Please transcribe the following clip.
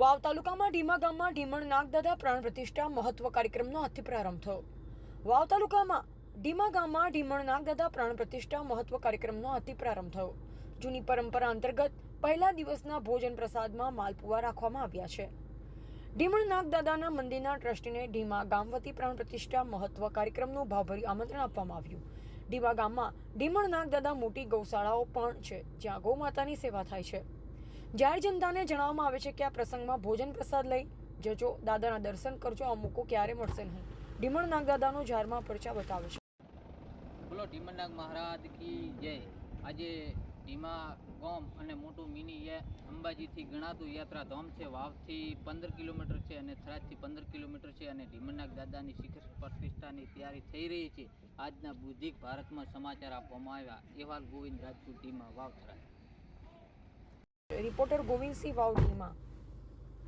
વાવ તાલુકામાં ઢીમા ગામમાં ઢીમણ નાગદાદા પ્રાણ પ્રતિષ્ઠા મહત્વ કાર્યક્રમનો આજથી પ્રારંભ થયો. વાવ તાલુકામાં ઢીમા ગામમાં ઢીમણ નાગદાદા પ્રાણ પ્રતિષ્ઠા મહત્વ કાર્યક્રમનો આજથી પ્રારંભ થયો. જૂની પરંપરા અંતર્ગત પહેલા દિવસના ભોજન પ્રસાદમાં માલપુવા રાખવામાં આવ્યા છે. ઢીમણ નાગદાદાના મંદિરના ટ્રસ્ટીને ઢીમા ગામ વતી પ્રાણ પ્રતિષ્ઠા મહત્વ કાર્યક્રમનું ભાવભર્યું આમંત્રણ આપવામાં આવ્યું. ઢીમા ગામમાં ઢીમણ નાગદાદા મોટી ગૌશાળાઓ પણ છે, જ્યાં ગૌ માતાની સેવા થાય છે. જાહેર જનતાને જણાવવામાં આવે છે કે આ પ્રસંગમાં ભોજન પ્રસાદ લઈ જજો, દાદાના દર્શન કરજો આ મોકો ક્યારે મળશે નહીં. ઢીમણ નાગદાદાનો જાહેરમાં પરચા બતાવે છે. બોલો ઢીમણનાગ મહારાજ કી જય. આજે ધીમા, ગોમ અને મોટું મિની અંબાજીથી ગણાતું યાત્રાધામ છે. વાવથી પંદર કિલોમીટર છે અને થરાદથી પંદર કિલોમીટર છે અને ઢીમણનાગ દાદાની શિખર પ્રતિષ્ઠાની તૈયારી થઈ રહી છે. આજના બુદ્ધિક ભારતમાં સમાચાર આપવામાં આવ્યા. અહેવાલ ગોવિંદ રાજપૂત ઢીમા વાવ, થરાદ. રિપોર્ટર ગોવિંદસિંહ વાવડીમાં.